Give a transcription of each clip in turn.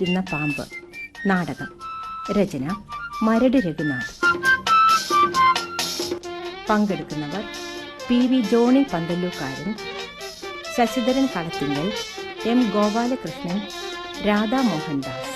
പാമ്പിലിരുന്ന പാമ്പ്. നാടകം. രചന മരട് രഘുനാഥ്. പങ്കെടുക്കുന്നവർ P V Johny Panthallookkaran Sasidharan Kalathinkal M Gopalakrishnan Radha Mohandas.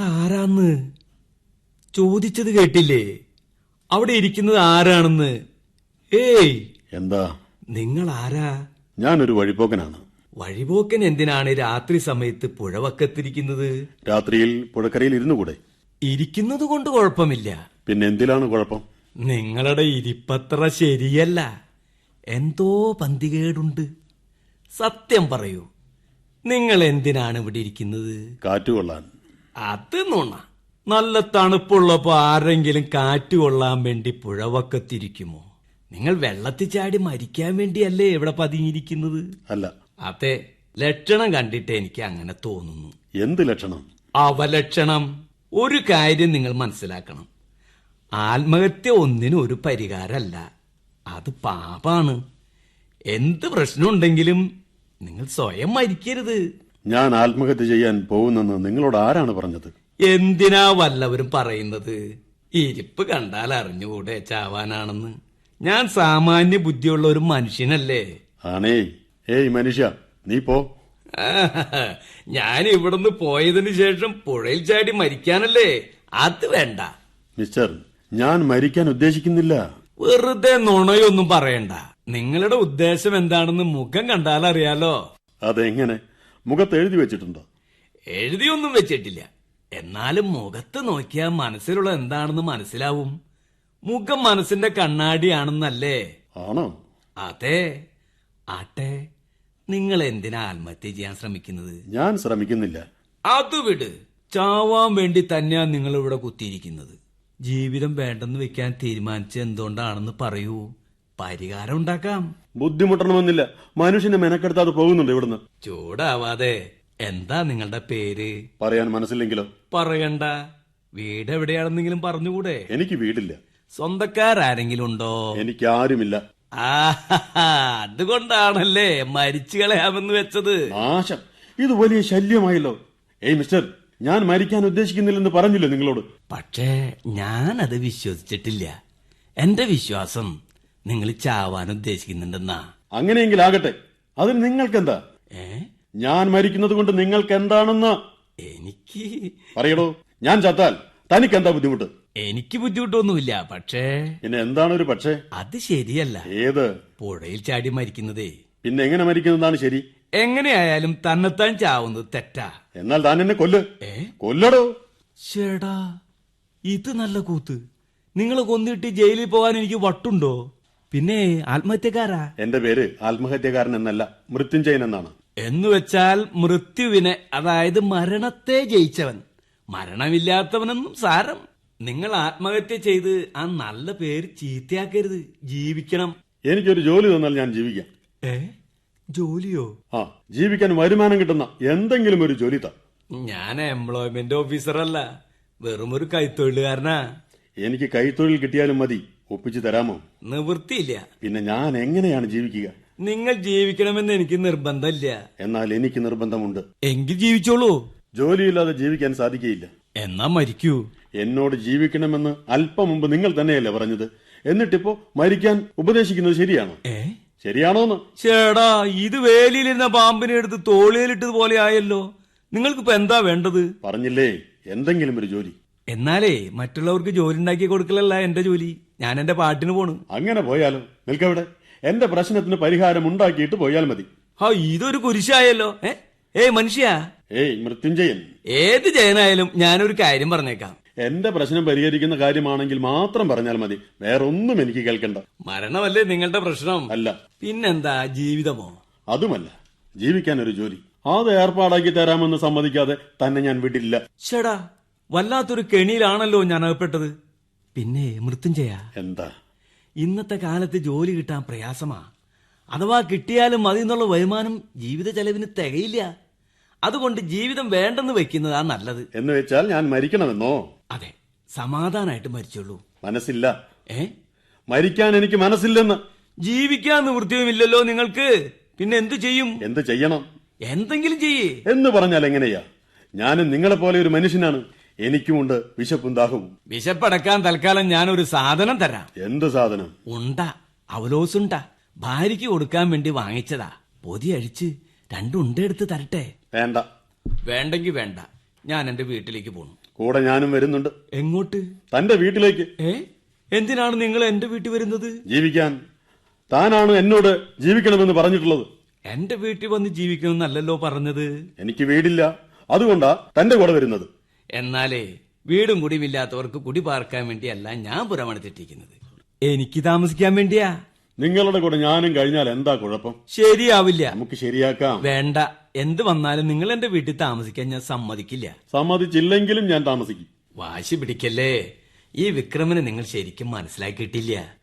അതാരാന്ന്? ചോദിച്ചത് കേട്ടില്ലേ? അവിടെ ഇരിക്കുന്നത് ആരാണെന്ന്? ഏയ്! എന്താ? നിങ്ങൾ ആരാ ഞാനൊരു വഴിപോക്കനാണ്. വഴിപോക്കൻ എന്തിനാണ് രാത്രി സമയത്ത് പുഴവക്കത്തിരിക്കുന്നത്? രാത്രിയിൽ പുഴക്കരയിൽ ഇരുന്നു കൂടെ ഇരിക്കുന്നത് കൊണ്ട് കുഴപ്പമില്ല. പിന്നെ എന്തിലാണ് കുഴപ്പം? നിങ്ങളുടെ ഇരിപ്പത്ര ശരിയല്ല. എന്തോ പന്തികേടുണ്ട്. സത്യം പറയൂ. നിങ്ങൾ എന്തിനാണ് ഇവിടെ ഇരിക്കുന്നത്? കാറ്റുകൊള്ളാൻ അത് നുണ. നല്ല തണുപ്പുള്ളപ്പോ ആരെങ്കിലും കാറ്റ് കൊള്ളാൻ വേണ്ടി പുഴവക്കത്തിരിക്കുമോ നിങ്ങൾ വെള്ളത്തിൽ ചാടി മരിക്കാൻ വേണ്ടിയല്ലേ ഇവിടെ പതിങ്ങിയിരിക്കുന്നത് അല്ല. അതെ ലക്ഷണം കണ്ടിട്ട് എനിക്ക് അങ്ങനെ തോന്നുന്നു. എന്ത് ലക്ഷണം? അവലക്ഷണം. ഒരു കാര്യം നിങ്ങൾ മനസ്സിലാക്കണം. ആത്മഹത്യ ഒന്നിനും ഒരു പരിഹാരമല്ല. അത് പാപാണ്. എന്ത് പ്രശ്നമുണ്ടെങ്കിലും നിങ്ങൾ സ്വയം മരിക്കരുത്. ഞാൻ ആത്മഹത്യ ചെയ്യാൻ പോകുന്നെന്ന് നിങ്ങളോട് ആരാണ് പറഞ്ഞത്? എന്തിനാ വല്ലവരും പറയുന്നത്? ഇരിപ്പ് കണ്ടാൽ അറിഞ്ഞുകൂടെ ചാവാനാണെന്ന്. ഞാൻ സാമാന്യ ബുദ്ധിയുള്ള ഒരു മനുഷ്യനല്ലേ? ആണേ. ഏയ് മനുഷ്യ നീ പോ. ഞാൻ ഇവിടുന്ന് പോയതിനു ശേഷം പുഴയിൽ ചാടി മരിക്കാനല്ലേ? അത് വേണ്ട. മിസ്റ്റർ ഞാൻ മരിക്കാൻ ഉദ്ദേശിക്കുന്നില്ല. വെറുതെ നുണയൊന്നും പറയണ്ട. നിങ്ങളുടെ ഉദ്ദേശം എന്താണെന്ന് മുഖം കണ്ടാലറിയാലോ അതെങ്ങനെ? മുഖത്ത് എഴുതി വെച്ചിട്ടുണ്ടോ? എഴുതിയൊന്നും വെച്ചിട്ടില്ല. എന്നാലും മുഖത്ത് നോക്കിയാൽ മനസ്സിലുള്ള എന്താണെന്ന് മനസ്സിലാവും. മുഖം മനസ്സിന്റെ കണ്ണാടിയാണെന്നല്ലേ? ആണോ? അതെ. ആട്ടെ നിങ്ങൾ എന്തിനാ ആത്മഹത്യ ചെയ്യാൻ ശ്രമിക്കുന്നത്? ഞാൻ ശ്രമിക്കുന്നില്ല. അത് വിട്. ചാവാൻ വേണ്ടി തന്നെയാ നിങ്ങൾ ഇവിടെ കുത്തിയിരിക്കുന്നത്. ജീവിതം വേണ്ടെന്ന് വെക്കാൻ തീരുമാനിച്ച എന്തുകൊണ്ടാണെന്ന് പറയൂ. പരിഹാരം ഉണ്ടാക്കാം. ബുദ്ധിമുട്ടണമെന്നില്ല. മനുഷ്യനെ മെനക്കെടുത്താതെ പോകുന്നുണ്ട് ഇവിടുന്ന്. ചൂടാവാതെ. എന്താ നിങ്ങളുടെ പേര്? പറയാൻ മനസ്സില്ലെങ്കിലോ? പറയണ്ട. വീട് എവിടെയാണെന്നെങ്കിലും പറഞ്ഞുകൂടെ. എനിക്ക് വീടില്ല. സ്വന്തക്കാരെങ്കിലും ഉണ്ടോ എനിക്ക് ആരുമില്ല. ആ അതുകൊണ്ടാണല്ലേ മരിച്ചു കളയാമെന്ന് വെച്ചത്. നാശം. ഇത് വലിയ ശല്യമായല്ലോ. ഏയ് മിസ്റ്റർ ഞാൻ മരിക്കാൻ ഉദ്ദേശിക്കുന്നില്ലെന്ന് പറഞ്ഞില്ലേ നിങ്ങളോട്? പക്ഷേ ഞാൻ അത് വിശ്വസിച്ചിട്ടില്ല. എന്റെ വിശ്വാസം നിങ്ങൾ ചാവാൻ ഉദ്ദേശിക്കുന്നുണ്ടെന്നാ. അങ്ങനെയെങ്കിൽ ആകട്ടെ അതിന് നിങ്ങൾക്കെന്താ? ഏ? ഞാൻ മരിക്കുന്നത് കൊണ്ട് നിങ്ങൾക്ക് എന്താണെന്ന് എനിക്ക് പറയടോ. ഞാൻ ചത്താൽ തനിക്ക് എന്താ ബുദ്ധിമുട്ട്? എനിക്ക് ബുദ്ധിമുട്ടൊന്നുമില്ല പക്ഷേ പിന്നെ എന്താണ് ഒരു പക്ഷേ? അത് ശരിയല്ല. ഏത്? പുഴയിൽ ചാടി മരിക്കുന്നതേ. പിന്നെ എങ്ങനെ മരിക്കുന്നതാണ് ശരി? എങ്ങനെയായാലും തന്നെത്താൻ ചാവുന്നത് തെറ്റാ. എന്നാൽ താൻ എന്നെ കൊല്ല്. ഏ? കൊല്ലടോ. ചേടാ ഇത് നല്ല കൂത്ത്. നിങ്ങൾ കൊന്നിട്ട് ജയിലിൽ പോകാൻ എനിക്ക് വട്ടുണ്ടോ? പിന്നെ ആത്മഹത്യക്കാരാ? എന്റെ പേര് ആത്മഹത്യക്കാരൻ എന്നല്ല മൃത്യുഞ്ജയൻ എന്നാണ്. എന്ന് വെച്ചാൽ മൃത്യുവിനെ അതായത് മരണത്തെ ജയിച്ചവൻ. മരണമില്ലാത്തവനെന്നും സാരം. നിങ്ങൾ ആത്മഹത്യ ചെയ്ത് ആ നല്ല പേര് ചീത്തയാക്കരുത്. ജീവിക്കണം. എനിക്കൊരു ജോലി തന്നാൽ ഞാൻ ജീവിക്കാം. ഏ? ജോലിയോ? ആ ജീവിക്കാൻ വരുമാനം കിട്ടുന്ന എന്തെങ്കിലും ഒരു ജോലി താ. ഞാൻ എംപ്ലോയ്മെന്റ് ഓഫീസറല്ല വെറുമൊരു ഒരു കൈത്തൊഴിലുകാരനാ. എനിക്ക് കൈത്തൊഴിൽ കിട്ടിയാലും മതി. ഒപ്പിച്ചു തരാമോ? നിവൃത്തിയില്ല. പിന്നെ ഞാൻ എങ്ങനെയാണ് ജീവിക്കുക? നിങ്ങൾ ജീവിക്കണമെന്ന് എനിക്ക് നിർബന്ധമില്ല. എന്നാൽ എനിക്ക് നിർബന്ധമുണ്ട്. എങ്കിൽ ജീവിച്ചോളൂ. ജോലിയില്ലാതെ ജീവിക്കാൻ സാധിക്കുകയില്ല എന്നാ മരിക്കൂ. എന്നോട് ജീവിക്കണമെന്ന് അല്പം മുമ്പ് നിങ്ങൾ തന്നെയല്ലേ പറഞ്ഞത്. എന്നിട്ടിപ്പോ മരിക്കാൻ ഉപദേശിക്കുന്നത് ശരിയാണോ? ശരിയാണോന്ന്? ചേടാ ഇത് വേലിയിലിരുന്ന പാമ്പിനെ എടുത്ത് തോളിയിലിട്ടത് പോലെ ആയല്ലോ. നിങ്ങൾക്ക് നിങ്ങൾക്കിപ്പോ എന്താ വേണ്ടത്? പറഞ്ഞില്ലേ എന്തെങ്കിലും ഒരു ജോലി. എന്നാലേ മറ്റുള്ളവർക്ക് ജോലി ഉണ്ടാക്കി കൊടുക്കലല്ല എന്റെ ജോലി. ഞാൻ എന്റെ പാട്ടിന് പോണു. അങ്ങനെ പോയാലോ നിൽക്കവിടെ. എന്റെ പ്രശ്നത്തിന് പരിഹാരം ഉണ്ടാക്കിയിട്ട് പോയാൽ മതി. ഹാ ഇതൊരു കുരിശായല്ലോ. ഏയ് മനുഷ്യ. ഏയ് മൃത്യുഞ്ജയൻ. ഏത് ജയനായാലും ഞാനൊരു കാര്യം പറഞ്ഞേക്കാം. എന്റെ പ്രശ്നം പരിഹരിക്കുന്ന കാര്യമാണെങ്കിൽ മാത്രം പറഞ്ഞാൽ മതി. വേറൊന്നും എനിക്ക് കേൾക്കണ്ട. മരണമല്ലേ നിങ്ങളുടെ പ്രശ്നം? അല്ല. പിന്നെന്താ ജീവിതമോ? അതുമല്ല. ജീവിക്കാൻ ഒരു ജോലി. അത് ഏർപ്പാടാക്കി തരാമെന്ന് സമ്മതിക്കാതെ തന്നെ ഞാൻ വിടില്ല. ചേടാ വല്ലാത്തൊരു കെണിയിലാണല്ലോ ഞാൻ അകപ്പെട്ടത്. പിന്നെ മൃത്യുഞ്ജയ. എന്താ? ഇന്നത്തെ കാലത്ത് ജോലി കിട്ടാൻ പ്രയാസമാ. അഥവാ കിട്ടിയാലും മതി എന്നുള്ള വരുമാനം ജീവിത ചെലവിന് തികയില്ല. അതുകൊണ്ട് ജീവിതം വേണ്ടെന്ന് വെക്കുന്നതാ നല്ലത്. എന്ന് വെച്ചാൽ ഞാൻ മരിക്കണമെന്നോ? അതെ സമാധാനായിട്ട് മരിച്ചുള്ളൂ മനസ്സില്ല. ഏ? മരിക്കാൻ എനിക്ക് മനസ്സില്ലെന്ന്. ജീവിക്കാൻ നിവൃത്തിയുമില്ലല്ലോ നിങ്ങൾക്ക്. പിന്നെ എന്തു ചെയ്യും? എന്ത് ചെയ്യണം? എന്തെങ്കിലും ചെയ്യേ. എന്ന് പറഞ്ഞാൽ എങ്ങനെയാ? ഞാനും നിങ്ങളെ പോലെ ഒരു മനുഷ്യനാണ്. എനിക്കുമുണ്ട് വിശപ്പും ദാഹവും വിശപ്പടക്കാൻ തൽക്കാലം ഞാൻ ഒരു സാധനം തരാം. എന്ത് സാധനം? ഉണ്ട അവലോസുണ്ട. ഭാര്യയ്ക്ക് കൊടുക്കാൻ വേണ്ടി വാങ്ങിച്ചതാ. പൊതി അഴിച്ച് രണ്ടുണ്ട എടുത്ത് തരട്ടെ? വേണ്ട. വേണ്ടെങ്കി വേണ്ട. ഞാൻ എന്റെ വീട്ടിലേക്ക് പോണു. കൂടെ ഞാനും വരുന്നുണ്ട്. എങ്ങോട്ട്? തന്റെ വീട്ടിലേക്ക്. ഏ? എന്തിനാണ് നിങ്ങൾ എന്റെ വീട്ടിൽ വരുന്നത്? ജീവിക്കാൻ. താനാണ് എന്നോട് ജീവിക്കണമെന്ന് പറഞ്ഞിട്ടുള്ളത്. എന്റെ വീട്ടിൽ വന്ന് ജീവിക്കണമെന്നല്ലല്ലോ പറഞ്ഞത്. എനിക്ക് വീടില്ല. അതുകൊണ്ടാ തന്റെ കൂടെ വരുന്നത്. എന്നാലേ വീടും കുടിയുമില്ലാത്തവർക്ക് കുടി പാർക്കാൻ വേണ്ടിയല്ല ഞാൻ പുറമണത്തിട്ടിരിക്കുന്നത് എനിക്ക് താമസിക്കാൻ വേണ്ടിയാ. നിങ്ങളുടെ കൂടെ ഞാനും കഴിഞ്ഞാൽ എന്താ കുഴപ്പം? ശരിയാവില്ല. നമുക്ക് ശരിയാക്കാം. വേണ്ട. എന്ത് വന്നാലും നിങ്ങൾ എന്റെ വീട്ടിൽ താമസിക്കാൻ ഞാൻ സമ്മതിക്കില്ല. സമ്മതിച്ചില്ലെങ്കിലും ഞാൻ താമസിക്കും. വാശി പിടിക്കല്ലേ. ഈ വിക്രമനെ നിങ്ങൾ ശരിക്കും മനസ്സിലാക്കിയിട്ടില്ല.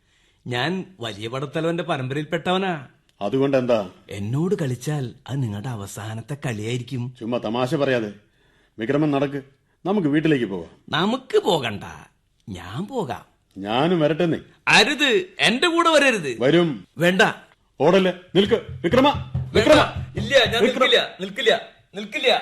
ഞാൻ വലിയ പടത്തലവന്റെ പരമ്പരയിൽപ്പെട്ടവനാ. അതുകൊണ്ട് എന്താ എന്നോട് കളിച്ചാൽ അത് നിങ്ങളുടെ അവസാനത്തെ കളിയായിരിക്കും. ചുമ്മാ തമാശ പറയാതെ. വിക്രമൻ നടക്ക്. നമുക്ക് വീട്ടിലേക്ക് പോവാം. നമുക്ക് പോകണ്ട. ഞാൻ പോകാം. ഞാനും വരട്ടെന്നേ അരുത്. എന്റെ കൂടെ വരരുത്. വരും. വേണ്ട. ഓടല്ല. നിൽക്ക്. വിക്രമ. വിക്രമ. ഇല്ല ഞാൻ നിൽക്കില്ല. നിൽക്കില്ല. നിൽക്കില്ല.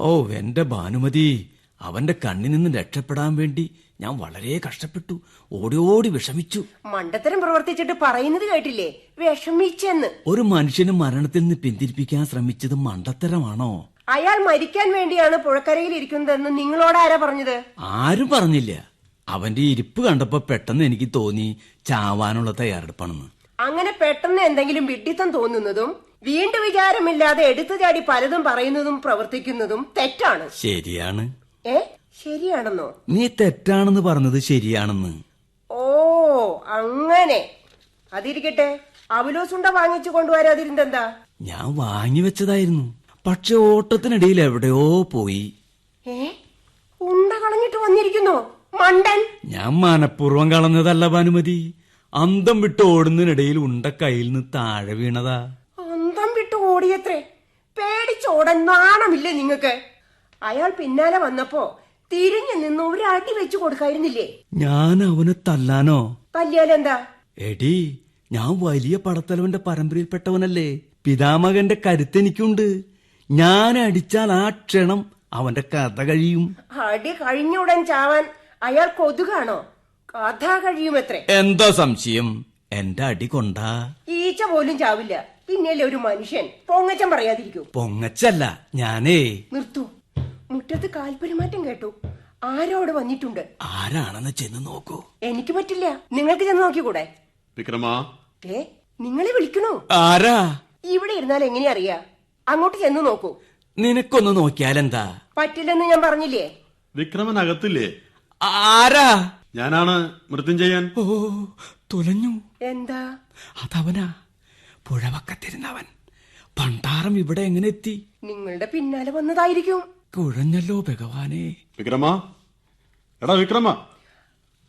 ഓ എന്റെ ഭാനുമതി. അവന്റെ കണ്ണിൽ നിന്ന് രക്ഷപ്പെടാൻ വേണ്ടി ഞാൻ വളരെ കഷ്ടപ്പെട്ടു. ഓടി ഓടി വിഷമിച്ചു. മണ്ടത്തരം പ്രവർത്തിച്ചിട്ട് പറയുന്നത് കേട്ടില്ലേ? വിഷമിച്ചെന്ന്. ഒരു മനുഷ്യനെ മരണത്തിൽ നിന്ന് പിന്തിരിപ്പിക്കാൻ ശ്രമിച്ചത് മണ്ടത്തരമാണോ? അയാൾ മരിക്കാൻ വേണ്ടിയാണ് പുഴക്കരയിൽ ഇരിക്കുന്നതെന്ന് നിങ്ങളോട് ആരാ പറഞ്ഞത്? ആരും പറഞ്ഞില്ല. അവന്റെ ഇരിപ്പ് കണ്ടപ്പോ പെട്ടെന്ന് എനിക്ക് തോന്നി ചാവാനുള്ള തയ്യാറെടുപ്പാണെന്ന്. അങ്ങനെ പെട്ടെന്ന് എന്തെങ്കിലും വിഡ്ഢിത്തം തോന്നുന്നതും വീണ്ടും വിചാരമില്ലാതെ എടുത്തു ചാടി പലതും പറയുന്നതും പ്രവർത്തിക്കുന്നതും തെറ്റാണ്. ശരിയാണ്. ഏ? ശരിയാണെന്നോ? നീ തെറ്റാണെന്ന് പറഞ്ഞത് ശരിയാണെന്ന്. ഓ അങ്ങനെ. അതിരിക്കട്ടെ. അവലോസുണ്ട വാങ്ങിച്ചു കൊണ്ടുവരാതിരുന്നെന്താ? ഞാൻ വാങ്ങി വെച്ചതായിരുന്നു. പക്ഷെ ഓട്ടത്തിനിടയിൽ എവിടെയോ പോയി. ഏ? ഉണ്ട കളഞ്ഞിട്ട് വന്നിരിക്കുന്നു. മണ്ടൻ. ഞാൻ മനഃപൂർവം കളഞ്ഞതല്ല ഭാനുമതി. അന്തം വിട്ട് ഓടുന്നതിനിടയിൽ ഉണ്ട കയ്യിൽ നിന്ന് താഴെ വീണതാ. അന്തം വിട്ട് ഓടിയത്രേ. പേടിച്ചോടാൻ നാണമില്ലേ നിങ്ങക്ക് അയാൾ പിന്നാലെ വന്നപ്പോ തിരിഞ്ഞു നിന്ന് ഒരു അടി വെച്ചു കൊടുക്കായിരുന്നില്ലേ? ഞാൻ അവനെ തല്ലാനോ? തല്ലിയാലെന്താ? എടി ഞാൻ വലിയ പടത്തലവന്റെ പരമ്പരയിൽപ്പെട്ടവനല്ലേ. പിതാമകന്റെ കരുത്ത് എനിക്കുണ്ട് ഞാൻ അടിച്ചാൽ ആ ക്ഷണം അവന്റെ കഥ കഴിയും. അടി കഴിഞ്ഞുടൻ ചാവാൻ അയാൾ കൊതുകാണോ? കഥ കഴിയും എത്ര എന്താ സംശയം? എന്റെ അടി കൊണ്ടാ? ഈച്ച പോലും ചാവില്ല. പിന്നെയല്ലേ ഒരു മനുഷ്യൻ? പൊങ്ങച്ചം പറയാതിരിക്കൂ. പൊങ്ങച്ചല്ല ഞാനേ. നിർത്തൂ. മുറ്റത്ത് കാൽപെരുമാറ്റം കേട്ടു. ആരോ അവിടെ വന്നിട്ടുണ്ട്. ആരാണെന്ന് ചെന്ന് നോക്കൂ. എനിക്ക് പറ്റില്ല. നിങ്ങൾക്ക് ചെന്ന് നോക്കിക്കൂടെ? വിക്രമാ. ഏ നിങ്ങളെ വിളിക്കണോ? ആരാ? ഇവിടെ ഇരുന്നാൽ എങ്ങനെയാ അറിയാ? അങ്ങോട്ട് ചെന്ന് നോക്കൂ. നിനക്കൊന്ന് നോക്കിയാലെന്താ? പറ്റില്ലെന്ന് ഞാൻ പറഞ്ഞില്ലേ? വിക്രമൻ അകത്തില്ലേ ആരാ? ഞാനാണ് മൃത്യുഞ്ജയൻ. ഓ തുലഞ്ഞു. എന്താ? അതവനാ. പുഴവക്കത്തിരുന്നവൻ. പണ്ടാരം ഇവിടെ എങ്ങനെ എത്തി? നിങ്ങളുടെ പിന്നാലെ വന്നതായിരിക്കും. കുഴഞ്ഞല്ലോ ഭഗവാനെ. വിക്രമ? എടാ വിക്രമ.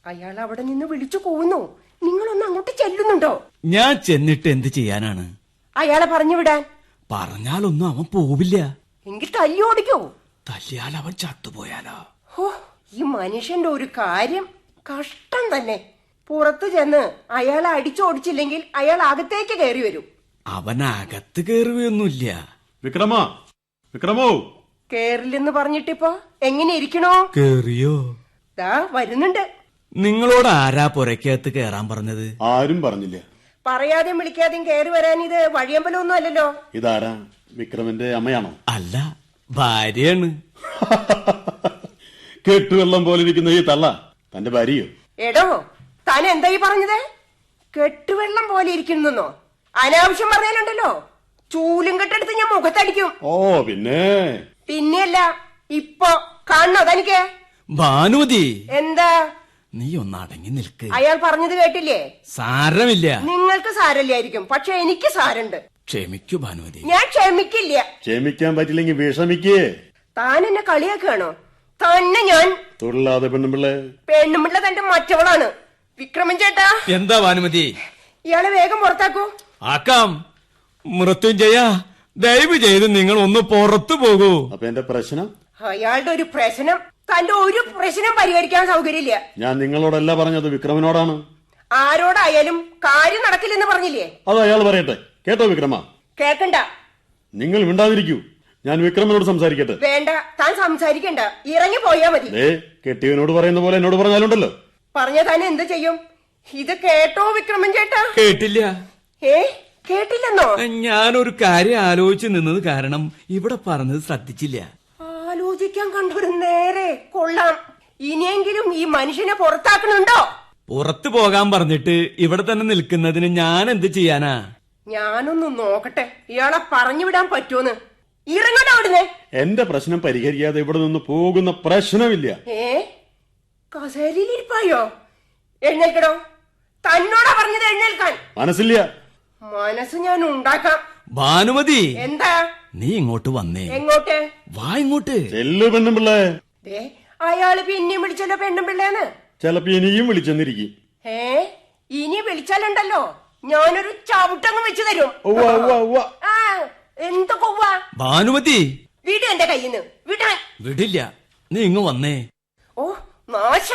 അയാൾ അവിടെ നിന്ന് വിളിച്ചു പോകുന്നു നിങ്ങളൊന്ന് അങ്ങോട്ട് ചെല്ലുന്നുണ്ടോ? ഞാൻ ചെന്നിട്ട് എന്ത് ചെയ്യാനാണ്? അയാളെ പറഞ്ഞു വിടാൻ. പറഞ്ഞാലൊന്നും അവൻ പോവില്ല. എങ്കിൽ തല്ലി ഓടിക്കോ. തല്ലിയാൽ അവൻ ചത്തുപോയാലോ? ഹോ ഈ മനുഷ്യന്റെ ഒരു കാര്യം കഷ്ടം തന്നെ. പുറത്തു ചെന്ന് അയാളെ അടിച്ചോടിച്ചില്ലെങ്കിൽ അയാൾ അകത്തേക്ക് കയറി വരും. അവൻ അകത്ത് കയറുകയൊന്നുമില്ല. വിക്രമ. വിക്രമോ? കേറില്ലെന്ന് പറഞ്ഞിട്ടിപ്പോ എങ്ങനെ ഇരിക്കണോ? കേറിയോ? ദാ വരുന്നുണ്ട്. നിങ്ങളോട് ആരാ പുരക്കകത്ത് കേറാൻ പറഞ്ഞത്? ആരും പറഞ്ഞില്ല. പറയാതെയും വിളിക്കാതെയും കേറി വരാൻ ഇത് വഴിയമ്പലമൊന്നും അല്ലല്ലോ. ഇതാരാ? വിക്രമന്റെ അമ്മയാണോ? അല്ല ഭാര്യയാണ്. കെട്ടുവെള്ളം പോലെ ഇരിക്കുന്ന ഈ തള്ള തന്റെ ഭാര്യയോ? എടോ താൻ എന്താ ഈ പറഞ്ഞത്? കെട്ടുവെള്ളം പോലെ ഇരിക്കുന്നോ അനാവശ്യം പറഞ്ഞാലുണ്ടല്ലോ. ചൂലും കെട്ടെടുത്ത് ഞാൻ മുഖത്തടിക്കും. ഓ പിന്നെ? പിന്നെയല്ല ഇപ്പൊ കാണണോ തനിക്ക്? ഭാനുമതി. എന്താ? നീ ഒന്ന് അടങ്ങി നിൽക്ക്. അയാൾ പറഞ്ഞത് കേട്ടില്ലേ? സാരമില്ല. നിങ്ങൾക്ക് സാരല്ലായിരിക്കും പക്ഷെ എനിക്ക് സാരണ്ട് ക്ഷമിക്കൂ ഭാനുമതി. ഞാൻ ക്ഷമിക്കില്ല. ക്ഷമിക്കാൻ പറ്റില്ലെങ്കിൽ വിഷമിക്കേ. താൻ എന്നെ കളിയാക്കുകയാണോ? തന്നെ ഞാൻ. തൊഴിലാതെ പെണ്ണുമ്പിള്ള. പെണ്ണുമ്പിള്ള തന്റെ മറ്റവളാണ്. വിക്രമൻ ചേട്ടാ. എന്താ ഭാനുമതി? ഇയാളെ വേഗം പുറത്താക്കൂ. ആക്കാം. മൃത്യുഞ്ജയ ദയവ് ചെയ്ത് നിങ്ങൾ ഒന്ന് പുറത്തു പോകൂ. അപ്പൊ എന്റെ പ്രശ്നം? അയാളുടെ ഒരു പ്രശ്നം? തന്റെ ഒരു പ്രശ്നം പരിഹരിക്കാൻ സൗകര്യമില്ല. ഞാൻ നിങ്ങളോടല്ല പറഞ്ഞത് വിക്രമനോടാണ്. ആരോടായാലും കാര്യം നടക്കില്ലെന്ന് പറഞ്ഞില്ലേ? അത് അയാൾ പറയട്ടെ. കേട്ടോ വിക്രമ? കേക്കണ്ട. നിങ്ങൾ മിണ്ടാതിരിക്കൂ. ഞാൻ വിക്രമനോട് സംസാരിക്കട്ടെ. വേണ്ട താൻ സംസാരിക്കണ്ട. ഇറങ്ങി പോയാ മതി. കെട്ടിയവനോട് പറയുന്ന പോലെ എന്നോട് പറഞ്ഞാലുണ്ടല്ലോ. പറഞ്ഞ താൻ എന്ത് ചെയ്യും? ഇത് കേട്ടോ വിക്രമൻ ചേട്ടാ? കേട്ടില്ല. ഏ? കേട്ടില്ലെന്നോ? ഞാനൊരു കാര്യം ആലോചിച്ചു നിന്നത് കാരണം ഇവിടെ പറഞ്ഞത് ശ്രദ്ധിച്ചില്ല. ആലോചിക്കാൻ കണ്ടൊരു നേരെ കൊള്ളാം. ഇനിയെങ്കിലും ഈ മനുഷ്യനെ പുറത്താക്കണുണ്ടോ? പുറത്തു പോകാൻ പറഞ്ഞിട്ട് ഇവിടെ തന്നെ നിൽക്കുന്നതിന് ഞാൻ എന്ത് ചെയ്യാനാ? ഞാനൊന്നും നോക്കട്ടെ. ഇയാളെ പറഞ്ഞു വിടാൻ പറ്റുമെന്ന് ഇറങ്ങട്ടെ അവിടുന്ന്. എന്റെ പ്രശ്നം പരിഹരിക്കാതെ ഇവിടെ നിന്ന് പോകുന്ന പ്രശ്നമില്ല. ഏ? കസേരയിലിരിപ്പായോ? എഴുന്നേൽക്കടോ. തന്നോടാ പറഞ്ഞത് എഴുന്നേൽക്കാൻ. മനസ്സില്ല. മനസ്സ് ഞാൻ ഉണ്ടാക്കാം. ഭാനുമതി. എന്താ? നീ ഇങ്ങോട്ട് വന്നേ. എങ്ങോട്ട്? വാ ഇങ്ങോട്ട്. ചെല്ലു പെണ്ണും പിള്ളേ ദേ അയാൾ പിന്നെയും വിളിച്ചല്ലോ പെണ്ണും പിള്ളേന്ന് ചെലപ്പോ ഇനിയും വിളിച്ചെന്നിരിക്കും. ഏ ഇനി വിളിച്ചാലുണ്ടല്ലോ. ഞാനൊരു ചവിട്ടങ്ങ് വെച്ച് തരും. ആ എന്തൊക്കെ? ഭാനുമതി. വിട് എന്റെ കയ്യിന്ന്. വിടാൻ വിടില്ല. നീ ഇങ്ങ് വന്നേ. ഓ നാശ.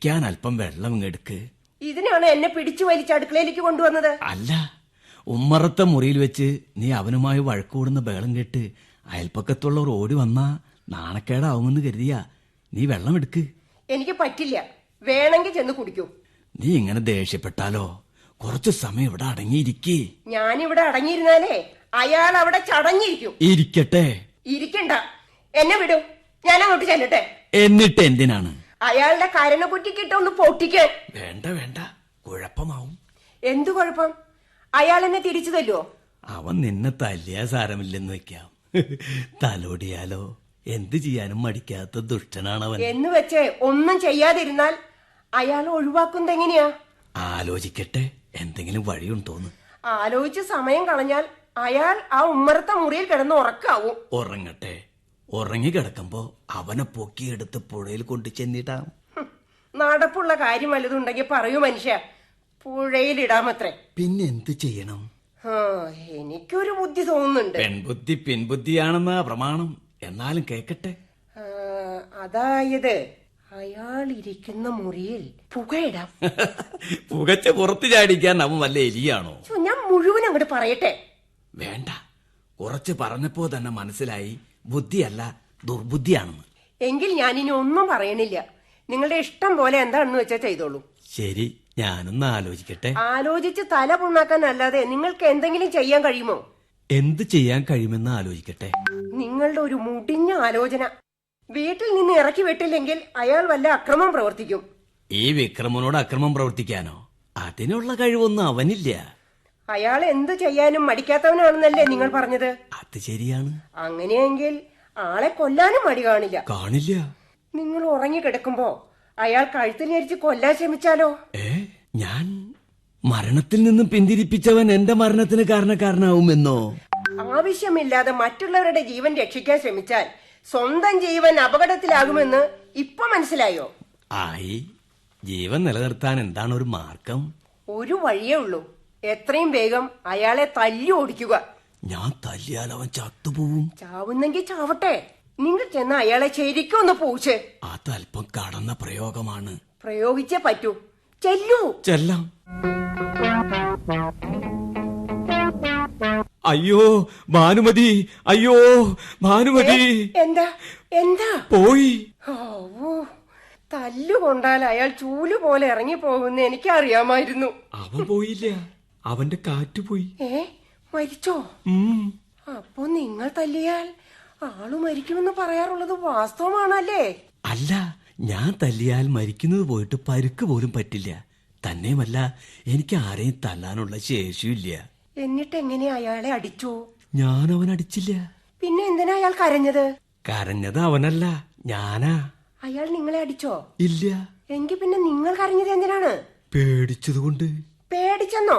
കുടിക്കാൻ അല്പം വെള്ളം ഇങ്ങെടുക്ക് ഇതിനാണ് എന്നെ പിടിച്ചു വലിച്ച് അടുക്കളയിലേക്ക് കൊണ്ടുവന്നത്. അല്ല ഉമ്മറത്തെ മുറിയിൽ വെച്ച് നീ അവനുമായി വഴക്കൂടുന്ന ബേളം കേട്ട് അയൽപ്പക്കത്തുള്ളവർ ഓടി വന്നാ നാണക്കേടാവുമെന്ന് കരുതിയാ നീ വെള്ളം എടുക്ക്. എനിക്ക് പറ്റില്ല. വേണമെങ്കിൽ ചെന്ന് കുടിക്കൂ. നീ ഇങ്ങനെ ദേഷ്യപ്പെട്ടാലോ? കുറച്ചു സമയം ഇവിടെ അടങ്ങിയിരിക്കേ. ഞാനിവിടെ അടങ്ങിയിരുന്നാലേ അയാൾ അവിടെ ചടഞ്ഞിരിക്കും. ഇരിക്കട്ടെ. ഇരിക്കണ്ട. എന്നെ വിടൂ. ഞാൻ അങ്ങോട്ട് ചെല്ലട്ടെ. എന്നിട്ട് എന്തിനാണ്? അയാളുടെ കരണക്കുറ്റിക്കിട്ട് ഒന്ന് പൊട്ടിക്കേ. വേണ്ട വേണ്ട. കുഴപ്പമാവും. എന്തു കുഴപ്പം? അയാൾ എന്നെ തിരിച്ചു തല്ലോ അവൻ നിന്നെ തല്ലിയാ സാരമില്ലെന്ന് വെക്കാം. തലോടിയാലോ? എന്ത് ചെയ്യാനും മടിക്കാത്ത ദുഷ്ടനാണവൻ. എന്ന് വെച്ചേ ഒന്നും ചെയ്യാതിരുന്നാൽ അയാൾ ഒഴിവാക്കുന്നത് എങ്ങനെയാ? ആലോചിക്കട്ടെ. എന്തെങ്കിലും വഴിയുണ്ടോന്ന് ആലോചിച്ച് സമയം കളഞ്ഞാൽ അയാൾ ആ ഉമ്മറത്തെ മുറിയിൽ കിടന്ന് ഉറക്കാവും. ഉറങ്ങട്ടെ. ഉറങ്ങി കിടക്കുമ്പോ അവനെ പൊക്കിയെടുത്ത് പുഴയിൽ കൊണ്ടു ചെന്നിട്ടാം. നടപ്പുള്ള കാര്യം വല്ലതുണ്ടെങ്കിൽ പറയൂ മനുഷ്യ. പുഴയിലിടാമത്രേ. പിന്നെ എന്ത് ചെയ്യണം? എനിക്കൊരു ബുദ്ധി തോന്നുന്നുണ്ട്. പെൺബുദ്ധി പിൻബുദ്ധിയാണെന്ന് പ്രമാണം. എന്നാലും കേക്കട്ടെ. അതായത് അയാൾ ഇരിക്കുന്ന മുറിയിൽ പുകയിടാം. പുകച്ച പുറത്തു ചാടിക്കാൻ അവൻ വല്ല എലിയാണോ? ഞാൻ മുഴുവൻ അങ്ങോട്ട് പറയട്ടെ. വേണ്ട. കുറച്ച് പറഞ്ഞപ്പോ തന്നെ മനസ്സിലായി. ബുദ്ധിയല്ല ദുർബുദ്ധിയാണെന്ന്. എങ്കിൽ ഞാൻ ഞാനിനി ഒന്നും പറയണില്ല. നിങ്ങളുടെ ഇഷ്ടം പോലെ എന്താണെന്ന് വെച്ചാൽ ചെയ്തോളൂ. ശരി ഞാനൊന്ന് ആലോചിക്കട്ടെ. ആലോചിച്ച് തല പുണ്ണാക്കാൻ അല്ലാതെ നിങ്ങൾക്ക് എന്തെങ്കിലും ചെയ്യാൻ കഴിയുമോ? എന്ത് ചെയ്യാൻ കഴിയുമെന്ന് ആലോചിക്കട്ടെ. നിങ്ങളുടെ ഒരു മുടിഞ്ഞ ആലോചന. വീട്ടിൽ നിന്ന് ഇറക്കി വിട്ടില്ലെങ്കിൽ അയാൾ വല്ല അക്രമം പ്രവർത്തിക്കും. ഈ വിക്രമനോട് അക്രമം പ്രവർത്തിക്കാനോ? അതിനുള്ള കഴിവൊന്നും അവനില്ല. അയാൾ എന്തു ചെയ്യാനും മടിക്കാത്തവനാണെന്നല്ലേ നിങ്ങൾ പറഞ്ഞത്? അത് ശരിയാണ്. അങ്ങനെയെങ്കിൽ ആളെ കൊല്ലാനും മടി കാണില്ല. കാണില്ല. നിങ്ങൾ ഉറങ്ങി ഉറങ്ങിക്കിടക്കുമ്പോ അയാൾ കഴുത്തിൽ ഞരിച്ച് കൊല്ലാൻ ശ്രമിച്ചാലോ? ഏ ഞാൻ മരണത്തിൽ നിന്നും പിന്തിരിപ്പിച്ചവൻ എന്റെ മരണത്തിന് കാരണക്കാരനാവുമെന്നോ? ആവശ്യമില്ലാതെ മറ്റുള്ളവരുടെ ജീവൻ രക്ഷിക്കാൻ ശ്രമിച്ചാൽ സ്വന്തം ജീവൻ അപകടത്തിലാകുമെന്ന് ഇപ്പൊ മനസ്സിലായോ? ആയി. ജീവൻ നിലനിർത്താൻ എന്താണ് ഒരു മാർഗം? ഒരു വഴിയേ ഉള്ളൂ. എത്രയും വേഗം അയാളെ തല്ലി ഓടിക്കുക. ഞാൻ തല്ലിയാൽ അവൻ ചത്തുപോവും. ചാവുന്നെങ്കിൽ ചാവട്ടെ. നിങ്ങൾ ചെന്ന് അയാളെ ശരിക്കും ഒന്ന് പൂച്ച് അതല്പം കടന്ന പ്രയോഗമാണ്. പ്രയോഗിച്ചേ പറ്റൂ. ചെല്ലൂ. ചെല്ലാം. അയ്യോ ഭാനുമതി. അയ്യോ ഭാനുമതി. എന്താ? എന്താ? പോയി. തല്ലുകൊണ്ടാൽ അയാൾ ചൂൽ പോലെ ഇറങ്ങി പോകുന്ന എനിക്കറിയാമായിരുന്നു. അവൻ പോയില്ല. അവന്റെ കാറ്റ് പോയി. ഏ മരിച്ചോ. അപ്പൊ നിങ്ങൾ തല്ലിയാൽ ആൾ മരിക്കുമെന്ന് പറയാറുള്ളത് വാസ്തവമാണല്ലേ? അല്ല ഞാൻ തല്ലിയാൽ മരിക്കുന്നത് പോയിട്ട് പരുക്ക് പോലും പറ്റില്ല. തന്നെയുമല്ല എനിക്ക് ആരെയും തല്ലാനുള്ള ശേഷിയില്ല എന്നിട്ട് എങ്ങനെ അയാളെ അടിച്ചു? ഞാൻ അവൻ അടിച്ചില്ല. പിന്നെ എന്തിനാ അയാൾ കരഞ്ഞത്? കരഞ്ഞത് അവനല്ല ഞാനാ. അയാൾ നിങ്ങളെ അടിച്ചോ? ഇല്ല. എങ്കിൽ പിന്നെ നിങ്ങൾ കരഞ്ഞത് എന്തിനാണ്? പേടിച്ചതുകൊണ്ട്. പേടിച്ചെന്നോ?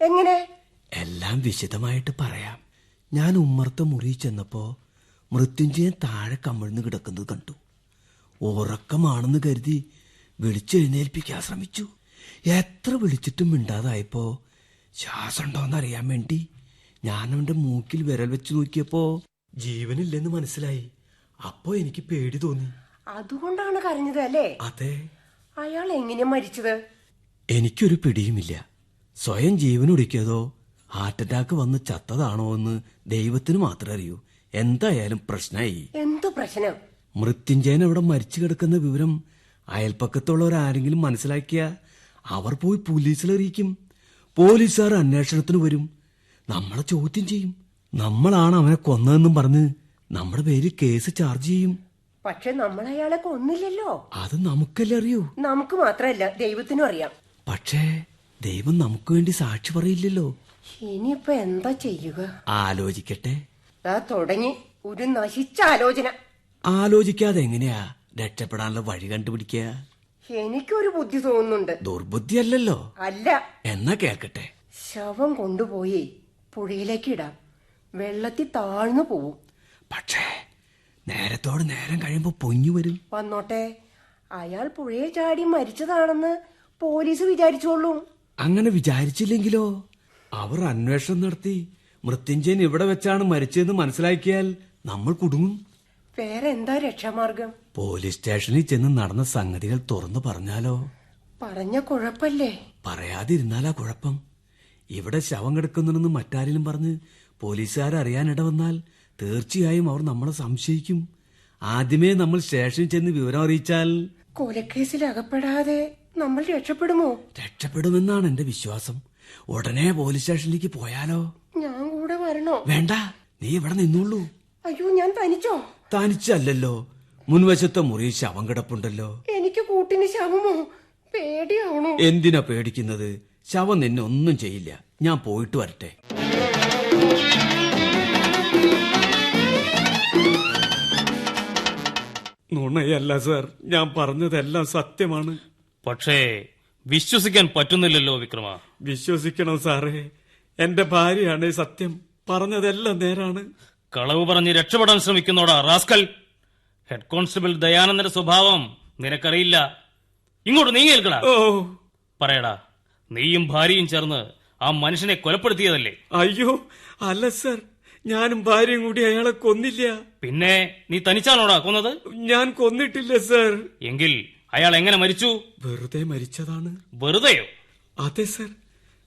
എങ്ങനെ? എല്ലാം വിശദമായിട്ട് പറയാം. ഞാൻ ഉമ്മർത്ത മുറി ചെന്നപ്പോ മൃത്യുഞ്ജയൻ താഴെ കമിഴ്ന്ന് കിടക്കുന്നത് കണ്ടു. ഉറക്കമാണെന്ന് കരുതി വിളിച്ചെഴുന്നേൽപ്പിക്കാൻ ശ്രമിച്ചു. എത്ര വിളിച്ചിട്ടും മിണ്ടാതായപ്പോ ശ്വാസം ഉണ്ടോന്നറിയാൻ വേണ്ടി ഞാൻ അവന്റെ മൂക്കിൽ വിരൽ വെച്ച് നോക്കിയപ്പോ ജീവനില്ലെന്ന് മനസ്സിലായി. അപ്പോ എനിക്ക് പേടി തോന്നി. അതുകൊണ്ടാണ് കരഞ്ഞത് അല്ലേ? അതെ. അയാൾ എങ്ങനെയാ മരിച്ചത്? എനിക്കൊരു പിടിയുമില്ല. സ്വയം ജീവൻ ഒടുക്കിയതോ ഹാർട്ട് അറ്റാക്ക് വന്ന് ചത്തതാണോ എന്ന് ദൈവത്തിന് മാത്രമേ അറിയൂ. എന്തായാലും പ്രശ്നമായി എന്തു പ്രശ്നം? മൃത്യുഞ്ജയൻ അവിടെ മരിച്ചു കിടക്കുന്ന വിവരം അയൽപ്പക്കത്തുള്ളവർ ആരെങ്കിലും മനസ്സിലാക്കിയ അവർ പോയി പോലീസിൽ അറിയിക്കും പോലീസുകാർ അന്വേഷണത്തിന് വരും. നമ്മളെ ചോദ്യം ചെയ്യും. നമ്മളാണ് അവനെ കൊന്നതെന്നും പറഞ്ഞ് നമ്മുടെ പേരിൽ കേസ് ചാർജ് ചെയ്യും. പക്ഷെ നമ്മൾ അയാളെ കൊന്നില്ലല്ലോ. അത് നമുക്കല്ലേ അറിയൂ. നമുക്ക് മാത്രമല്ല ദൈവത്തിനും അറിയാം. പക്ഷേ ദൈവം നമുക്ക് വേണ്ടി സാക്ഷി പറയില്ലല്ലോ. ഇനിയിപ്പൊ എന്താ ചെയ്യുക? ആലോചിക്കട്ടെ. തുടങ്ങി. ഒരു നശിച്ച ആലോചന. ആലോചിക്കാതെ എങ്ങനെയാ രക്ഷപ്പെടാനുള്ള വഴി കണ്ടുപിടിക്കുക? എനിക്കൊരു ബുദ്ധി തോന്നുന്നുണ്ട്. ദുർബുദ്ധി അല്ലല്ലോ അല്ല. എന്നാ കേൾക്കട്ടെ. ശവം കൊണ്ടുപോയി പുഴയിലേക്ക് ഇടാം. വെള്ളത്തിൽ താഴ്ന്നു പോവും. പക്ഷേ നേരത്തോട് നേരം കഴിയുമ്പോ പൊങ്ങി വരും. വന്നോട്ടെ. അയാൾ പുഴയിൽ ചാടി മരിച്ചതാണെന്ന് പോലീസ് വിചാരിച്ചോളും. അങ്ങനെ വിചാരിച്ചില്ലെങ്കിലോ? അവർ അന്വേഷണം നടത്തി. മൃത്യുഞ്ജയൻ ഇവിടെ വെച്ചാണ് മരിച്ചതെന്ന് മനസ്സിലാക്കിയാൽ നമ്മൾ കുടുങ്ങും. എന്താ രക്ഷാമാർഗം? പോലീസ് സ്റ്റേഷനിൽ ചെന്ന് നടന്ന സംഗതികൾ തുറന്നു പറഞ്ഞാലോ? പറഞ്ഞ കുഴപ്പല്ലേ? പറയാതിരുന്നാലാ കുഴപ്പം. ഇവിടെ ശവം കിടക്കുന്നുണ്ടെന്ന് മറ്റാരെങ്കിലും പറഞ്ഞ് പോലീസുകാരറിയാനിട വന്നാൽ തീർച്ചയായും അവർ നമ്മളെ സംശയിക്കും. ആദ്യമേ നമ്മൾ സ്റ്റേഷനിൽ ചെന്ന് വിവരം അറിയിച്ചാൽ കൊലക്കേസിൽ അകപ്പെടാതെ നമ്മൾ രക്ഷപ്പെടുമോ? രക്ഷപ്പെടുമെന്നാണ് എന്റെ വിശ്വാസം. ഉടനെ പോലീസ് സ്റ്റേഷനിലേക്ക് പോയാലോ? ഞാൻ കൂടെ വരണോ? വേണ്ട നീ ഇവിടെ നിന്നുള്ളൂ അയ്യോ ഞാൻ തനിച്ചോ? തനിച്ചല്ലല്ലോ. മുൻവശത്തെ മുറി ശവം കിടപ്പുണ്ടല്ലോ. എനിക്ക് കൂട്ടിന് ശവമോ? പേടിയാവണോ? എന്തിനാ പേടിക്കുന്നത്? ശവം നിന്നെ ഒന്നും ചെയ്യില്ല. ഞാൻ പോയിട്ട് വരട്ടെ. നുണയല്ല സാർ. ഞാൻ പറഞ്ഞതെല്ലാം സത്യമാണ്. പക്ഷേ വിശ്വസിക്കാൻ പറ്റുന്നില്ലല്ലോ വിക്രമ. വിശ്വസിക്കണം സാറേ. എന്റെ ഭാര്യയാണ് സത്യം പറഞ്ഞതെല്ലാം നേരാണ്. കളവ് പറഞ്ഞ് രക്ഷപ്പെടാൻ ശ്രമിക്കുന്നോടാ റാസ്കൽ. ഹെഡ് കോൺസ്റ്റബിൾ ദയാനന്ദന്റെ സ്വഭാവം നിനക്കറിയില്ല. ഇങ്ങോട്ട് നീ കേൾക്കടാ. ഓ. പറയടാ നീയും ഭാര്യയും ചേർന്ന് ആ മനുഷ്യനെ കൊലപ്പെടുത്തിയതല്ലേ? അയ്യോ അല്ല സർ. ഞാനും ഭാര്യയും കൂടി അയാളെ കൊന്നില്ല. പിന്നെ നീ തനിച്ചാണോടാ കൊന്നത്? ഞാൻ കൊന്നിട്ടില്ല സർ. എങ്കിൽ അയാൾ എങ്ങനെ മരിച്ചു? വെറുതെ മരിച്ചതാണ്. വെറുതെയോ? അതെ സർ.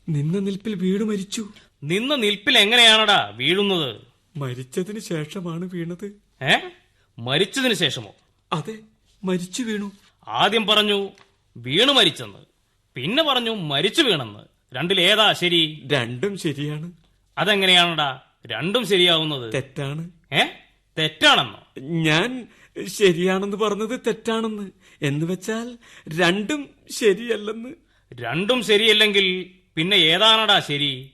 നിന്ന നിൽപ്പിൽ വീട് മരിച്ചു. നിന്ന നിൽപ്പിൽ എങ്ങനെയാണടാ വീഴുന്നത്? മരിച്ചതിന് ശേഷമാണ് വീണത്. ഏ? മരിച്ചതിന് ശേഷമോ? അതെ മരിച്ചു വീണു. ആദ്യം പറഞ്ഞു വീണു മരിച്ചെന്ന്. പിന്നെ പറഞ്ഞു മരിച്ചു വീണെന്ന്. രണ്ടിലേതാ ശരി? രണ്ടും ശരിയാണ്. അതെങ്ങനെയാണടാ? രണ്ടും ശരിയാവുന്നത്. തെറ്റാണ്. ഏ? തെറ്റാണെന്നോ? ഞാൻ ശരിയാണെന്ന് പറഞ്ഞത് തെറ്റാണെന്ന്. എന്ന് വെച്ചാൽ രണ്ടും ശരിയല്ലെന്ന്. രണ്ടും ശരിയല്ലെങ്കിൽ പിന്നെ ഏതാണടാ ശരി?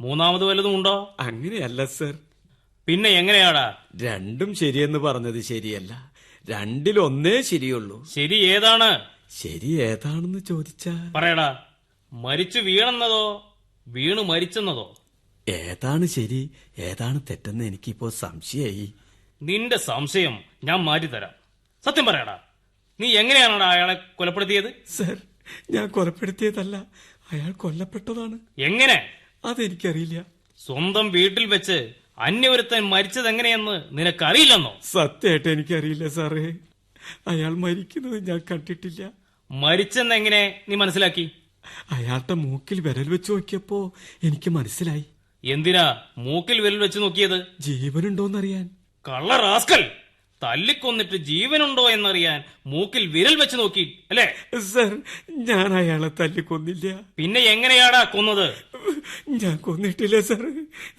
മൂന്നാമത് വല്ലതും ഉണ്ടോ? അങ്ങനെയല്ല സർ. പിന്നെ എങ്ങനെയാടാ? രണ്ടും ശരിയെന്ന് പറഞ്ഞത് ശരിയല്ല. രണ്ടിലൊന്നേ ശരിയുള്ളൂ. ശരി ഏതാണ്? ശരി ഏതാണെന്ന് ചോദിച്ചാ പറയടാ മരിച്ചു വീണെന്നതോ വീണു മരിച്ചെന്നതോ? ഏതാണ് ശരി? ഏതാണ് തെറ്റെന്ന് എനിക്കിപ്പോ സംശയായി. നിന്റെ സംശയം ഞാൻ മാറ്റിത്തരാം. സത്യം പറയാടാ നീ എങ്ങനെയാണടാ അയാളെ കൊലപ്പെടുത്തിയത്? സർ ഞാൻ കൊലപ്പെടുത്തിയതല്ല അയാൾ കൊല്ലപ്പെട്ടതാണ്. എങ്ങനെ? അതെനിക്കറിയില്ല. സ്വന്തം വീട്ടിൽ വെച്ച് അന്യവരുത്തൻ മരിച്ചത് എങ്ങനെയെന്ന് നിനക്കറിയില്ലെന്നോ? സത്യമായിട്ട് എനിക്കറിയില്ല സാറേ. അയാൾ മരിക്കുന്നത് ഞാൻ കണ്ടിട്ടില്ല. മരിച്ചെന്നെങ്ങനെ നീ മനസ്സിലാക്കി? അയാളുടെ മൂക്കിൽ വിരൽ വെച്ച് നോക്കിയപ്പോ എനിക്ക് മനസ്സിലായി. എന്തിനാ മൂക്കിൽ വിരൽ വെച്ച് നോക്കിയത്? ജീവനുണ്ടോന്നറിയാൻ. കള്ള റാസ്കൽ. തല്ലിക്കൊന്നിട്ട് ജീവനുണ്ടോ എന്നറിയാൻ മൂക്കിൽ വിരൽ വെച്ച് നോക്കി അല്ലേ? സർ ഞാൻ അയാളെ തല്ലിക്കൊന്നില്ല. പിന്നെ എങ്ങനെയാടാ കൊന്നത്? ഞാൻ കൊന്നിട്ടില്ല സർ.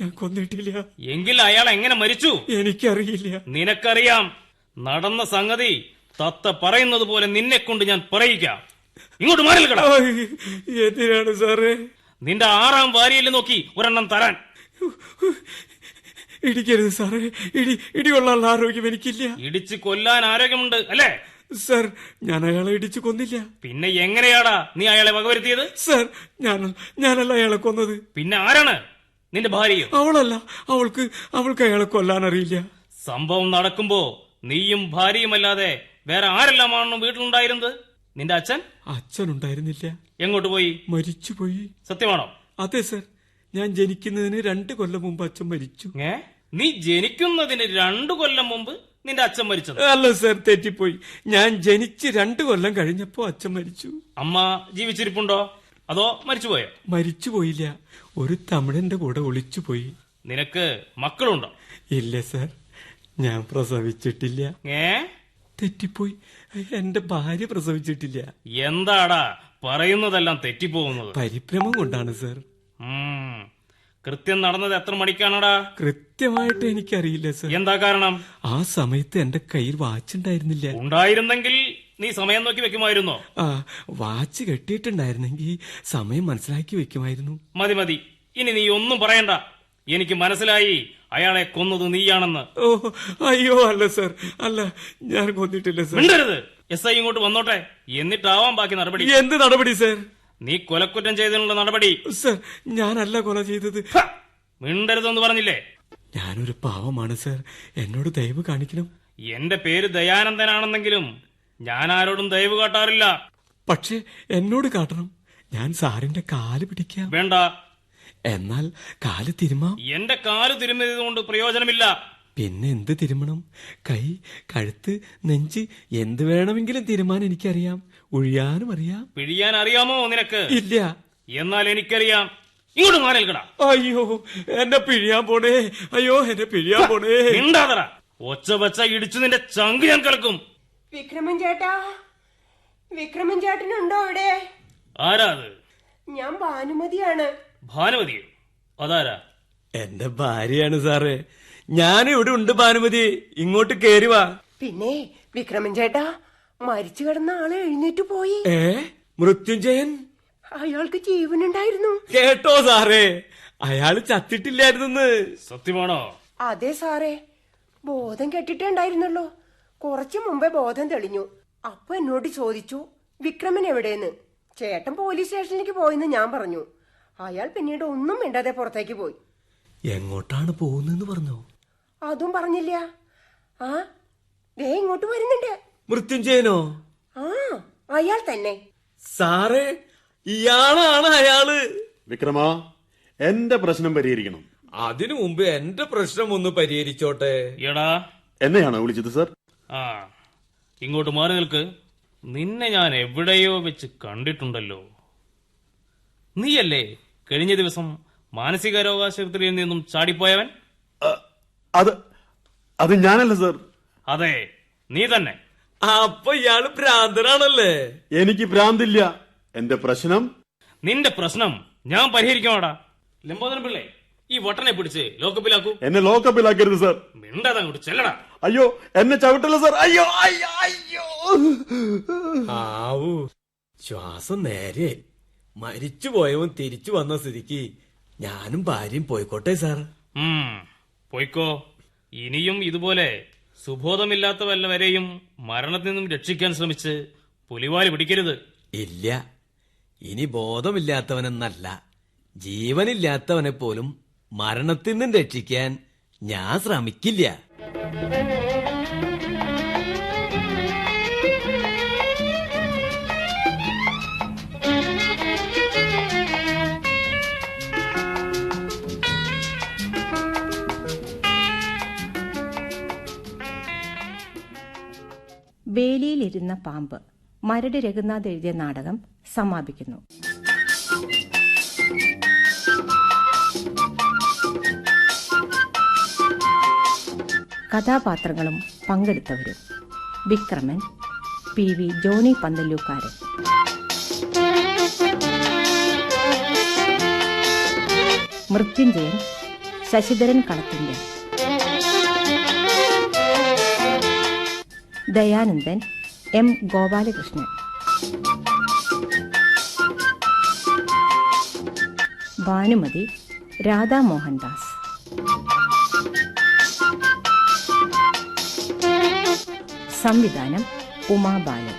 ഞാൻ കൊന്നിട്ടില്ല. എങ്കിൽ അയാൾ എങ്ങനെ മരിച്ചു? എനിക്കറിയില്ല. നിനക്കറിയാം. നടന്ന സംഗതി തത്ത പറയുന്നത് പോലെ നിന്നെ കൊണ്ട് ഞാൻ പറയിക്കാം. ഇങ്ങോട്ട് മാറി എന്തിനാണ് സാറേ? നിന്റെ ആറാം വാരിയിൽ നോക്കി ഒരെണ്ണം തരാൻ. ഇടിക്കരുത് സാറേ. ഇടി ഇടികൊള്ളാനുള്ള ആരോഗ്യം എനിക്കില്ല. ഇടിച്ച് കൊല്ലാൻ ആരോഗ്യമുണ്ട് അല്ലേ? സർ ഞാൻ അയാളെ ഇടിച്ചു കൊന്നില്ല. പിന്നെ എങ്ങനെയാടാ നീ അയാളെ വകവരുത്തിയത്? സർ ഞാൻ ഞാനല്ല അയാളെ കൊന്നത്. പിന്നെ ആരാണ് നിന്റെ ഭാര്യയോ? അവളല്ല. അവൾക്ക് അവൾക്ക് അയാളെ കൊല്ലാൻ അറിയില്ല. സംഭവം നടക്കുമ്പോ നീയും ഭാര്യയുമല്ലാതെ വേറെ ആരെല്ലാമാണെന്നും വീട്ടിലുണ്ടായിരുന്നത്? നിന്റെ അച്ഛൻ? അച്ഛൻ ഉണ്ടായിരുന്നില്ല എങ്ങോട്ട് പോയി? മരിച്ചു പോയി സത്യമാണോ? അതെ സർ. ഞാൻ ജനിക്കുന്നതിന് രണ്ട് കൊല്ലം മുമ്പ് അച്ഛൻ മരിച്ചു. ഏ? നീ ജനിക്കുന്നതിന് രണ്ടു കൊല്ലം മുമ്പ് നിന്റെ അച്ഛൻ മരിച്ചു അല്ല സർ തെറ്റിപ്പോയി. ഞാൻ ജനിച്ച് രണ്ടു കൊല്ലം കഴിഞ്ഞപ്പോ അച്ഛൻ മരിച്ചു. അമ്മ ജീവിച്ചിരിപ്പുണ്ടോ? അതോ മരിച്ചുപോയോ? മരിച്ചുപോയില്ല. ഒരു തമിഴന്റെ കൂടെ ഒളിച്ചുപോയി. നിനക്ക് മക്കളുണ്ടോ? ഇല്ല സർ. ഞാൻ പ്രസവിച്ചിട്ടില്ല. ഏ? തെറ്റിപ്പോയി. എന്റെ ഭാര്യ പ്രസവിച്ചിട്ടില്ല. എന്താടാ പറയുന്നതെല്ലാം തെറ്റിപ്പോകുന്നത് പരിഭ്രമം കൊണ്ടാണ് സർ. കൃത്യം നടന്നത് എത്ര മണിക്കാണോടാ കൃത്യമായിട്ട് എനിക്കറിയില്ല സർ. എന്താ കാരണം? ആ സമയത്ത് എന്റെ കയ്യിൽ വാച്ച് ഉണ്ടായിരുന്നില്ല ഉണ്ടായിരുന്നെങ്കിൽ നീ സമയം നോക്കി വെക്കുമായിരുന്നോ? ആ വാച്ച് കെട്ടിയിട്ടുണ്ടായിരുന്നെങ്കിൽ സമയം മനസ്സിലാക്കി വെക്കുമായിരുന്നു. മതി മതി. ഇനി നീ ഒന്നും പറയണ്ട. എനിക്ക് മനസ്സിലായി അയാളെ കൊന്നത് നീയാണെന്ന്. ഓ അയ്യോ അല്ല സർ. അല്ല ഞാൻ കൊന്നിട്ടില്ല സർ. മിണ്ടരുത്. എസ് ഐ ഇങ്ങോട്ട് വന്നോട്ടെ. എന്നിട്ടാവാം ബാക്കി നടപടി. എന്ത് നടപടി സർ? നീ കൊലക്കുറ്റം ചെയ്തതിനുള്ള നടപടി. സർ ഞാനല്ല കൊല ചെയ്തത്! മിണ്ടരുതെന്ന് പറഞ്ഞില്ലേ? ഞാനൊരു പാവമാണ് സർ. എന്നോട് ദയവ് കാണിക്കണം. എന്റെ പേര് ദയാനന്ദനാണെന്നെങ്കിലും ഞാൻ ആരോടും ദയവ് കാട്ടാറില്ല. പക്ഷേ എന്നോട് കാട്ടണം. ഞാൻ സാറിന്റെ കാൽ പിടിക്കാം. വേണ്ട. എന്നാൽ കാൽ തിരുമാം. എന്റെ കാൽ തിരുമ്മിയത് കൊണ്ട് പ്രയോജനമില്ല. പിന്നെ എന്ത് തിരുമണം? കൈ കഴുത്ത് നെഞ്ച് എന്ത് വേണമെങ്കിലും തിരുമാനം എനിക്കറിയാം. ഒഴിയാനും അറിയാം. പിഴിയാൻ അറിയാമോ നിനക്ക്? ഇല്ല. എന്നാൽ എനിക്കറിയാം. ഇങ്ങോട്ട് അയ്യോ എന്നെ പിഴിയാൻ പോണേ. അയ്യോ എന്നെ പിഴിയാൻ പോണേ. മിണ്ടാതറ. ഒച്ച വച്ച ഇടിച്ചു നിന്റെ ചങ്ക് ഞാൻ കിടക്കും വിക്രമൻ ചേട്ടാ വിക്രമൻ ചേട്ടനുണ്ടോ ഇവിടെ ആരാ അത്? ഞാൻ ഭാനുമതിയാണ്. ഭാനുമതിയോ? അതാരാ? എന്റെ ഭാര്യയാണ് സാറേ. ഞാൻ ഇവിടെ ഉണ്ട് ഭാനുമതി. ഇങ്ങോട്ട് കേറി വാ. പിന്നെ വിക്രമൻ ചേട്ടാ മരിച്ചു കിടന്ന ആൾ എഴുന്നേറ്റ് പോയി. ഏ? മൃത്യുഞ്ജയൻ? അയാൾക്ക് ജീവനുണ്ടായിരുന്നു. കേട്ടോ സാറേ. അയാൾ ചത്തിട്ടില്ലായിരുന്നെന്ന്. സത്യമാണോ? അതെ സാറേ. ബോധം കെട്ടിട്ടേ ഉണ്ടായിരുന്നുള്ളൂ കുറച്ചു മുമ്പേ ബോധം തെളിഞ്ഞു. അപ്പൊ എന്നോട് ചോദിച്ചു വിക്രമൻ എവിടെയെന്ന്? ചേട്ടൻ പോലീസ് സ്റ്റേഷനിലേക്ക് പോയെന്ന് ഞാൻ പറഞ്ഞു. അയാൾ പിന്നീട് ഒന്നും മിണ്ടാതെ പുറത്തേക്ക് പോയി. എങ്ങോട്ടാണ് പോകുന്നെന്ന് പറഞ്ഞോ? അതും പറഞ്ഞില്ല. ആ ദേ ഇങ്ങോട്ട് വരുന്നുണ്ട്. മൃത്യുഞ്ജയനോ? ആ അയാൾ തന്നെ. സാറേ ഇയാളാണ് അയാൾ. വിക്രമ എന്റെ പ്രശ്നം പരിഹരിക്കണം. അതിനു മുമ്പ് എന്റെ പ്രശ്നം ഒന്ന് പരിഹരിച്ചോട്ടെ. എടാ. എന്നെയാണോ വിളിച്ചത് സർ? ആ ഇങ്ങോട്ട് മാറി നിൽക്ക്. നിന്നെ ഞാൻ എവിടെയോ വെച്ച് കണ്ടിട്ടുണ്ടല്ലോ. നീയല്ലേ കഴിഞ്ഞ ദിവസം മാനസിക രോഗാശുപത്രിയിൽ നിന്നും ചാടിപ്പോയവൻ? അത് അത് ഞാനല്ല സർ. അതെ നീ തന്നെ. അപ്പൊ ഇയാൾ ഭ്രാന്തനാണല്ലേ? എനിക്ക് ഭ്രാന്തില്ല. എന്റെ പ്രശ്നം? നിന്റെ പ്രശ്നം ഞാൻ പരിഹരിക്കണോടാ ലംബോദരൻ പിള്ളേ ഈ വട്ടനെ പിടിച്ച് ലോക്കപ്പിലാക്കൂ. എന്നെ ലോക്കപ്പിലാക്കരുത് സർ. മിണ്ടാതെ അങ്ങോട്ട് ചെല്ലടാ. അയ്യോ എന്നെ ചവിട്ടല്ല സർ. അയ്യോ അയ്യോ അയ്യോ. ആവൂ ശ്വാസം നേരെ. മരിച്ചു പോയവൻ തിരിച്ചു വന്ന സ്ഥിതിക്ക് ഞാനും ഭാര്യയും പോയിക്കോട്ടെ സാർ. ഉം, പോയിക്കോ. ഇനിയും ഇതുപോലെ സുബോധമില്ലാത്ത വല്ലവരെയും മരണത്തിൽ നിന്നും രക്ഷിക്കാൻ ശ്രമിച്ച് പുലിവാലി പിടിക്കരുത്. ഇല്ല. ഇനി ബോധമില്ലാത്തവനെന്നല്ല. ജീവനില്ലാത്തവനെ പോലും മരണത്തിൽ നിന്നും രക്ഷിക്കാൻ ഞാൻ ശ്രമിക്കില്ല. വേലിയിലിരുന്ന പാമ്പ് മരട് രഘുനാഥ് എഴുതിയ നാടകം സമാപിക്കുന്നു. കഥാപാത്രങ്ങളും പങ്കെടുത്തവരും Vikraman P V Johnny പന്തല്ലൂക്കാരൻ. Mrityunjayan Sasidharan കളത്തിന്റെ. ദയാനന്ദൻ എം ഗോപാലകൃഷ്ണൻ. ഭാനുമതി രാധാ മോഹൻദാസ് സംവിധാനം ഉമാബാലൻ